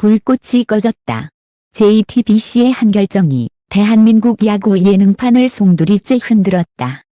불꽃이 꺼졌다. JTBC의 한 결정이 대한민국 야구 예능판을 송두리째 흔들었다.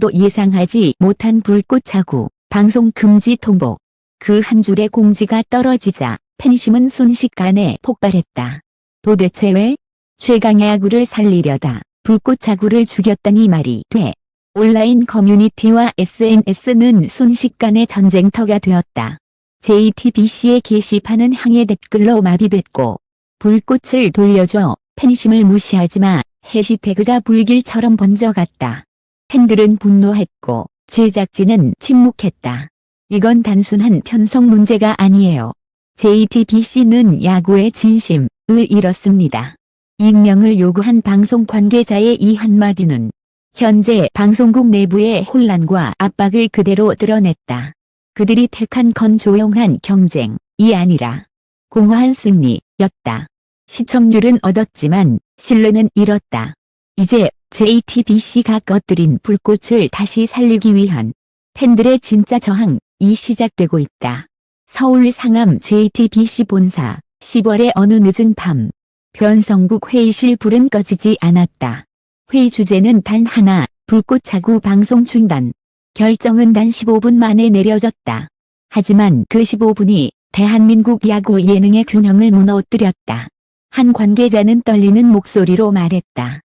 도 예상하지 못한 불꽃 자구, 방송 금지 통보. 그 한 줄의 공지가 떨어지자 팬심은 순식간에 폭발했다. 도대체 왜? 최강 야구를 살리려다 불꽃 자구를 죽였다니 말이 돼. 온라인 커뮤니티와 SNS는 순식간에 전쟁터가 되었다. JTBC의 게시판은 항해 댓글로 마비됐고 불꽃을 돌려줘 팬심을 무시하지 마 해시태그가 불길처럼 번져갔다. 팬들은 분노했고 제작진은 침묵했다. 이건 단순한 편성 문제가 아니에요. JTBC는 야구의 진심을 잃었습니다. 익명을 요구한 방송 관계자의 이 한마디는 현재 방송국 내부의 혼란과 압박을 그대로 드러냈다. 그들이 택한 건 조용한 경쟁이 아니라 공허한 승리였다. 시청률은 얻었지만 신뢰는 잃었다. 이제 JTBC가 꺼뜨린 불꽃을 다시 살리기 위한 팬들의 진짜 저항이 시작되고 있다. 서울 상암 JTBC 본사 10월의 어느 늦은 밤 변성국 회의실 불은 꺼지지 않았다. 회의 주제는 단 하나 불꽃 자구 방송 중단. 결정은 단 15분 만에 내려졌다. 하지만 그 15분이 대한민국 야구 예능의 균형을 무너뜨렸다. 한 관계자는 떨리는 목소리로 말했다.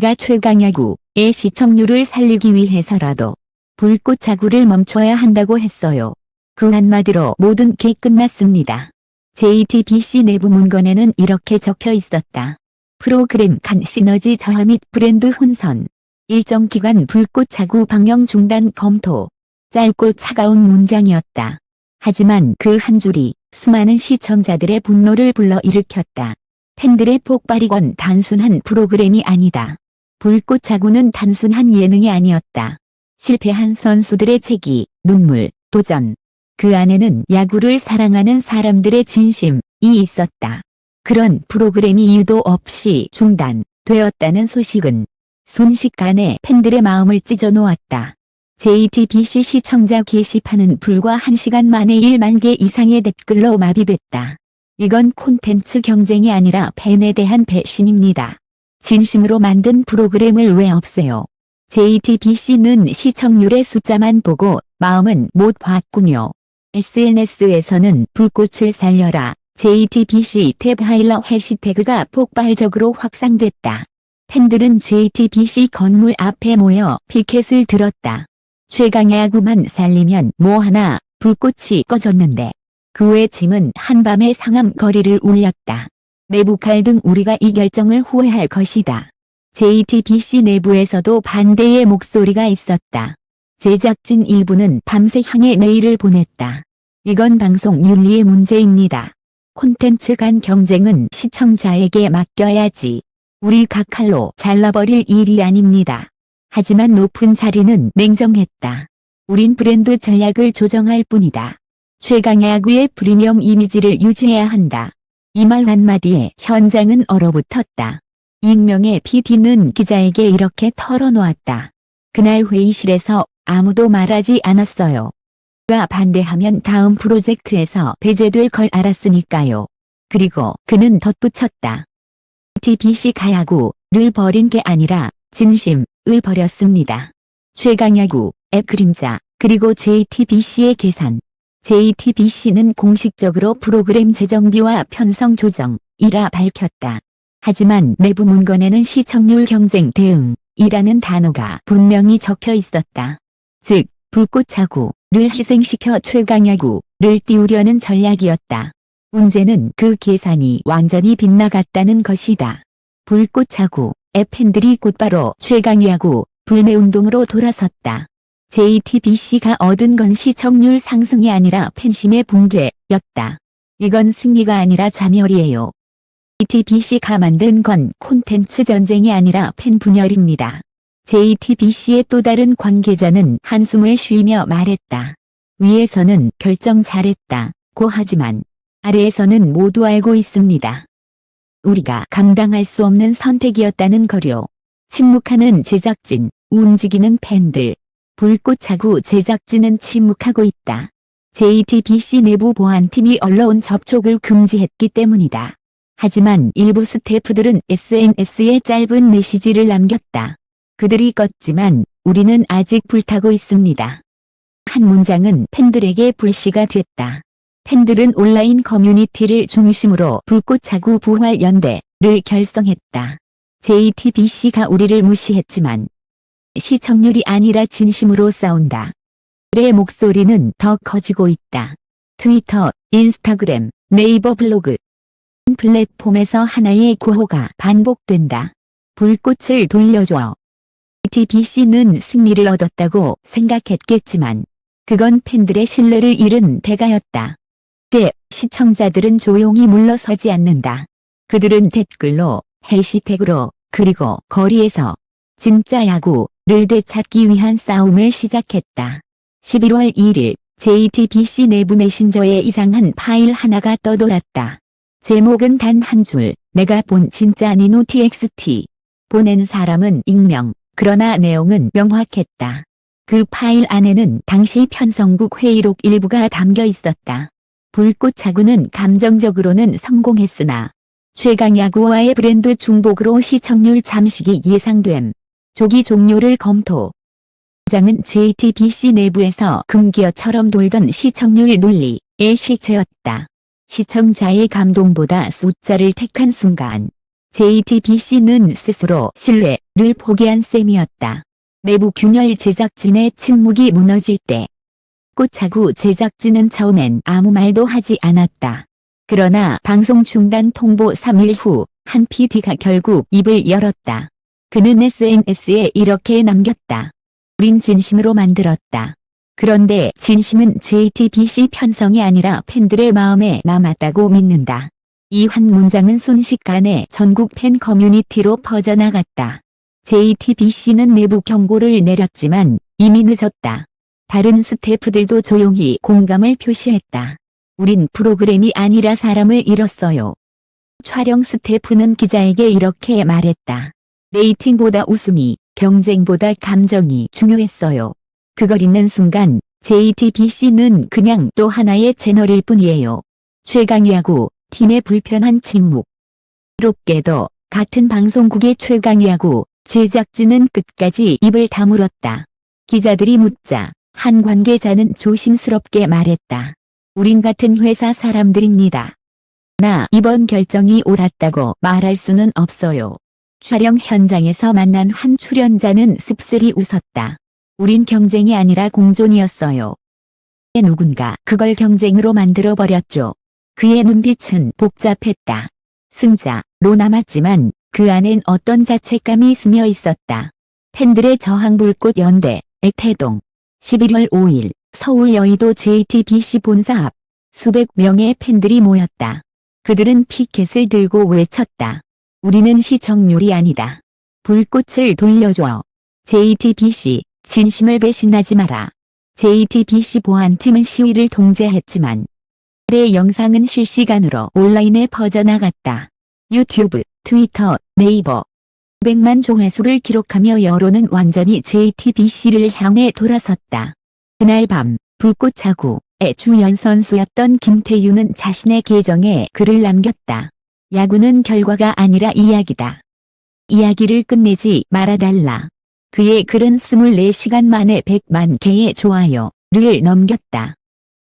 가 최강 야구의 시청률을 살리기 위해서라도 불꽃 자구를 멈춰야 한다고 했어요. 그 한마디로 모든 게 끝났습니다. JTBC 내부 문건에는 이렇게 적혀 있었다. 프로그램 간 시너지 저하 및 브랜드 혼선. 일정 기간 불꽃 자구 방영 중단 검토. 짧고 차가운 문장이었다. 하지만 그 한 줄이 수많은 시청자들의 분노를 불러일으켰다. 팬들의 폭발이건 단순한 프로그램이 아니다. 불꽃 자구는 단순한 예능이 아니었다. 실패한 선수들의 책이, 눈물, 도전. 그 안에는 야구를 사랑하는 사람들의 진심이 있었다. 그런 프로그램이 이유도 없이 중단되었다는 소식은 순식간에 팬들의 마음을 찢어 놓았다. JTBC 시청자 게시판은 불과 1시간 만에 1만 개 이상의 댓글로 마비됐다. 이건 콘텐츠 경쟁이 아니라 팬에 대한 배신입니다. 진심으로 만든 프로그램을 왜 없애요? JTBC는 시청률의 숫자만 보고 마음은 못 봤군요. SNS에서는 불꽃을 살려라 JTBC 탭 하일러 해시태그가 폭발적으로 확산됐다. 팬들은 JTBC 건물 앞에 모여 피켓을 들었다. 최강야구만 살리면 뭐 하나 불꽃이 꺼졌는데 그 외침은 한밤의 상암 거리를 울렸다. 내부 갈등 우리가 이 결정을 후회할 것이다. JTBC 내부에서도 반대의 목소리가 있었다. 제작진 일부는 밤새 향해 메일을 보냈다. 이건 방송 윤리의 문제입니다. 콘텐츠 간 경쟁은 시청자에게 맡겨야지. 우리 각 칼로 잘라버릴 일이 아닙니다. 하지만 높은 자리는 냉정했다. 우린 브랜드 전략을 조정할 뿐이다. 최강야구의 프리미엄 이미지를 유지해야 한다. 이 말 한마디에 현장은 얼어붙었다. 익명의 PD는 기자에게 이렇게 털어놓았다. 그날 회의실에서 아무도 말하지 않았어요. 가 반대하면 다음 프로젝트에서 배제될 걸 알았으니까요. 그리고 그는 덧붙였다. TBC 가야구를 버린 게 아니라 진심을 버렸습니다. 최강야구, 앱 그림자, 그리고 JTBC의 계산. JTBC는 공식적으로 프로그램 재정비와 편성 조정이라 밝혔다. 하지만 내부 문건에는 시청률 경쟁 대응이라는 단어가 분명히 적혀 있었다. 즉, 불꽃 자구를 희생시켜 최강야구를 띄우려는 전략이었다. 문제는 그 계산이 완전히 빗나갔다는 것이다. 불꽃 자구, 앱 팬들이 곧바로 최강야구 불매운동으로 돌아섰다. JTBC가 얻은 건 시청률 상승이 아니라 팬심의 붕괴였다. 이건 승리가 아니라 자멸이에요. JTBC가 만든 건 콘텐츠 전쟁이 아니라 팬 분열입니다. JTBC의 또 다른 관계자는 한숨을 쉬며 말했다. 위에서는 결정 잘했다. 고 하지만 아래에서는 모두 알고 있습니다. 우리가 감당할 수 없는 선택이었다는 거요. 침묵하는 제작진, 움직이는 팬들. 불꽃 자구 제작진은 침묵하고 있다. JTBC 내부 보안팀이 언론 접촉을 금지했기 때문이다. 하지만 일부 스태프들은 SNS에 짧은 메시지를 남겼다. 그들이 껐지만 우리는 아직 불타고 있습니다. 한 문장은 팬들에게 불씨가 됐다. 팬들은 온라인 커뮤니티를 중심으로 불꽃차구 부활 연대를 결성했다. JTBC가 우리를 무시했지만 시청률이 아니라 진심으로 싸운다. 그의 목소리는 더 커지고 있다. 트위터, 인스타그램, 네이버 블로그 플랫폼에서 하나의 구호가 반복된다. 불꽃을 돌려줘. TBC는 승리를 얻었다고 생각했겠지만 그건 팬들의 신뢰를 잃은 대가였다. 이제 시청자들은 조용히 물러서지 않는다. 그들은 댓글로, 해시태그로, 그리고 거리에서 진짜 야구를 되찾기 위한 싸움을 시작했다. 11월 1일 JTBC 내부 메신저에 이상한 파일 하나가 떠돌았다. 제목은 단 한 줄, 내가 본 진짜 니노 TXT. 보낸 사람은 익명, 그러나 내용은 명확했다. 그 파일 안에는 당시 편성국 회의록 일부가 담겨 있었다. 불꽃차구는 감정적으로는 성공했으나 최강 야구와의 브랜드 중복으로 시청률 잠식이 예상됨. 조기 종료를 검토. 장은 JTBC 내부에서 금기어처럼 돌던 시청률 논리의 실체였다. 시청자의 감동보다 숫자를 택한 순간 JTBC는 스스로 신뢰를 포기한 셈이었다. 내부 균열 제작진의 침묵이 무너질 때 꽃차구 제작진은 처음엔 아무 말도 하지 않았다. 그러나 방송 중단 통보 3일 후 한 PD가 결국 입을 열었다. 그는 SNS에 이렇게 남겼다. 우린 진심으로 만들었다. 그런데 진심은 JTBC 편성이 아니라 팬들의 마음에 남았다고 믿는다. 이 한 문장은 순식간에 전국 팬 커뮤니티로 퍼져나갔다. JTBC는 내부 경고를 내렸지만 이미 늦었다. 다른 스태프들도 조용히 공감을 표시했다. 우린 프로그램이 아니라 사람을 잃었어요. 촬영 스태프는 기자에게 이렇게 말했다. 레이팅보다 웃음이, 경쟁보다 감정이 중요했어요. 그걸 잊는 순간 JTBC는 그냥 또 하나의 채널일 뿐이에요. 최강야구, 팀의 불편한 침묵.롭게도 같은 방송국의 최강야구, 제작진은 끝까지 입을 다물었다. 기자들이 묻자 한 관계자는 조심스럽게 말했다. 우린 같은 회사 사람들입니다. 나 이번 결정이 옳았다고 말할 수는 없어요. 촬영 현장에서 만난 한 출연자는 씁쓸히 웃었다. 우린 경쟁이 아니라 공존이었어요. 누군가 그걸 경쟁으로 만들어버렸죠. 그의 눈빛은 복잡했다. 승자로 남았지만 그 안엔 어떤 자책감이 스며 있었다. 팬들의 저항불꽃 연대, 액태동. 11월 5일 서울 여의도 JTBC 본사 앞 수백 명의 팬들이 모였다. 그들은 피켓을 들고 외쳤다. 우리는 시청률이 아니다. 불꽃을 돌려줘. JTBC 진심을 배신하지 마라. JTBC 보안팀은 시위를 통제했지만 그의 영상은 실시간으로 온라인에 퍼져나갔다. 유튜브, 트위터, 네이버 100만 조회수를 기록하며 여론은 완전히 JTBC를 향해 돌아섰다. 그날 밤 불꽃차구의 주연 선수였던 김태유는 자신의 계정에 글을 남겼다. 야구는 결과가 아니라 이야기다. 이야기를 끝내지 말아달라. 그의 글은 24시간 만에 100만 개의 좋아요를 넘겼다.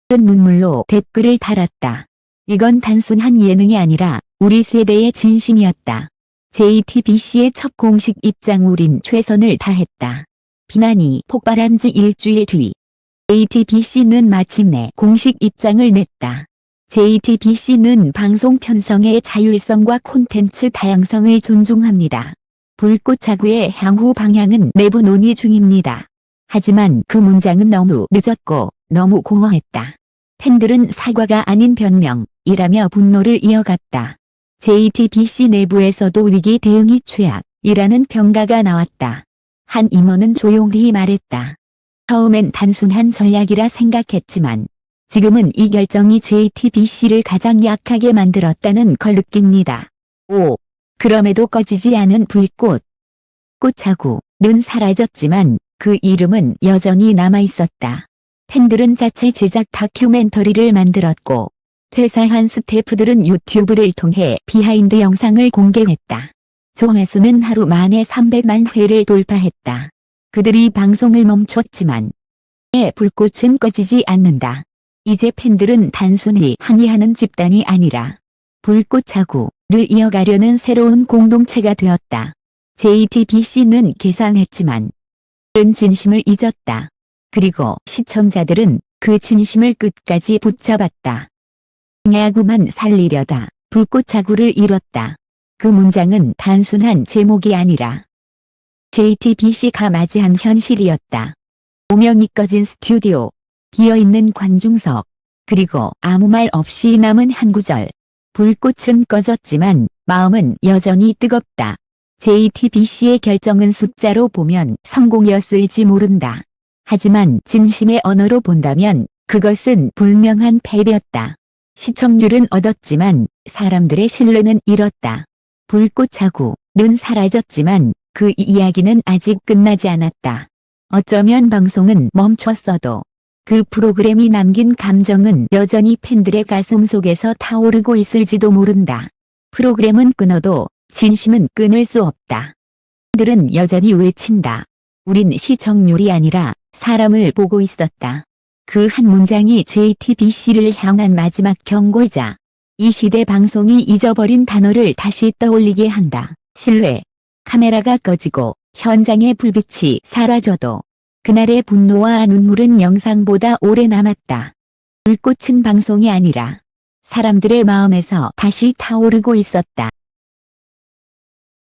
큰 눈물로 댓글을 달았다. 이건 단순한 예능이 아니라 우리 세대의 진심이었다. JTBC의 첫 공식 입장 우린 최선을 다했다. 비난이 폭발한 지 일주일 뒤 JTBC는 마침내 공식 입장을 냈다. JTBC는 방송 편성의 자율성과 콘텐츠 다양성을 존중합니다. 불꽃차구의 향후 방향은 내부 논의 중입니다. 하지만 그 문장은 너무 늦었고 너무 공허했다. 팬들은 사과가 아닌 변명이라며 분노를 이어갔다. JTBC 내부에서도 위기 대응이 최악이라는 평가가 나왔다. 한 임원은 조용히 말했다. 처음엔 단순한 전략이라 생각했지만 지금은 이 결정이 JTBC를 가장 약하게 만들었다는 걸 느낍니다. 5. 그럼에도 꺼지지 않은 불꽃. 꽃차구는 사라졌지만 그 이름은 여전히 남아있었다. 팬들은 자체 제작 다큐멘터리를 만들었고 퇴사한 스태프들은 유튜브를 통해 비하인드 영상을 공개했다. 조회수는 하루 만에 300만 회를 돌파했다. 그들이 방송을 멈췄지만 의 불꽃은 꺼지지 않는다. 이제 팬들은 단순히 항의하는 집단이 아니라 불꽃 자구를 이어가려는 새로운 공동체가 되었다. JTBC는 계산했지만 은 진심을 잊었다. 그리고 시청자들은 그 진심을 끝까지 붙잡았다. 야구만 살리려다 불꽃 자구를 잃었다. 그 문장은 단순한 제목이 아니라 JTBC가 맞이한 현실이었다. 조명이 꺼진 스튜디오, 비어있는 관중석, 그리고 아무 말 없이 남은 한 구절. 불꽃은 꺼졌지만 마음은 여전히 뜨겁다. JTBC의 결정은 숫자로 보면 성공이었을지 모른다. 하지만 진심의 언어로 본다면 그것은 분명한 패배였다. 시청률은 얻었지만 사람들의 신뢰는 잃었다. 불꽃 자구는 사라졌지만 그 이야기는 아직 끝나지 않았다. 어쩌면 방송은 멈췄어도 그 프로그램이 남긴 감정은 여전히 팬들의 가슴 속에서 타오르고 있을지도 모른다. 프로그램은 끊어도 진심은 끊을 수 없다. 팬들은 여전히 외친다. 우린 시청률이 아니라 사람을 보고 있었다. 그 한 문장이 JTBC를 향한 마지막 경고이자 이 시대 방송이 잊어버린 단어를 다시 떠올리게 한다. 신뢰. 카메라가 꺼지고 현장의 불빛이 사라져도 그날의 분노와 눈물은 영상보다 오래 남았다. 불꽃은 방송이 아니라 사람들의 마음에서 다시 타오르고 있었다.